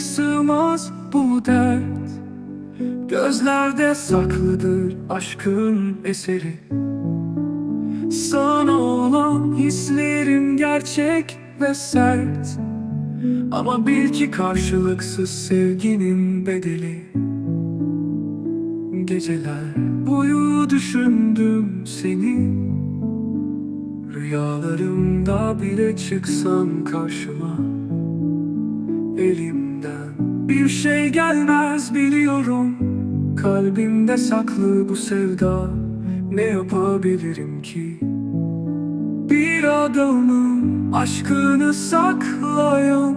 sığmaz bu dert. Gözlerde saklıdır aşkın eseri. Sana olan hislerim gerçek ve sert. Ama bil ki karşılıksız sevginin bedeli. Geceler boyu düşündüm seni. Rüyalarımda bile çıksan karşıma Elimden. Bir şey gelmez biliyorum. Kalbimde saklı bu sevda. Ne yapabilirim ki? Bir adamım aşkını saklayan.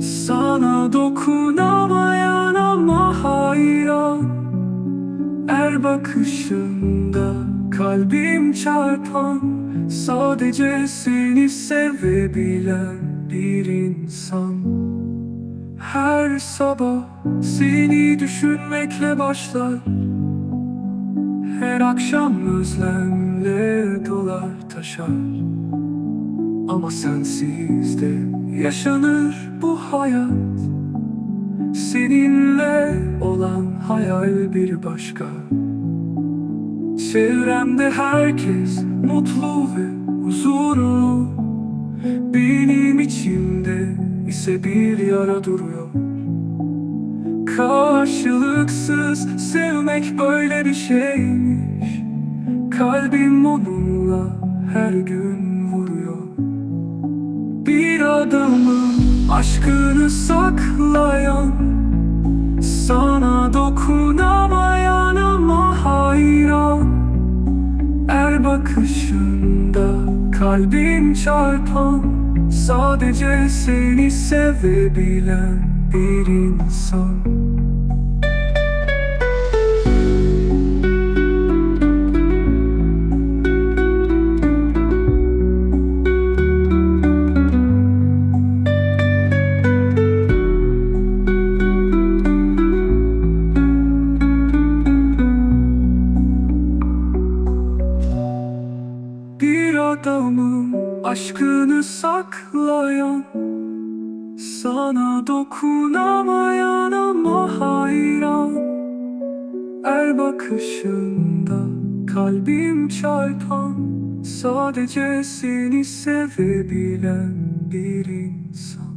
Sana dokunamayan ama hayran. Er bakışında kalbim çarpan Sadece seni sevebilen bir insan. Her sabah seni düşünmekle başlar. Her akşam özlemle dolar taşar. Ama sensiz de yaşanır bu hayat. Seninle olan hayal bir başka Çevremde herkes mutlu ve huzurlu. Benim içimde ise bir yara duruyor. Karşılıksız sevmek böyle bir şeymiş. Kalbim onunla her gün vuruyor. Bir adamın aşkını saklayan Sana dokunamayan bakışında kalbim çarpan Sadece seni sevebilen bir insan Bir adamım aşkını saklayan Sana dokunamayan ama hayran. Er bakışında kalbim çarpan Sadece seni sevebilen bir insan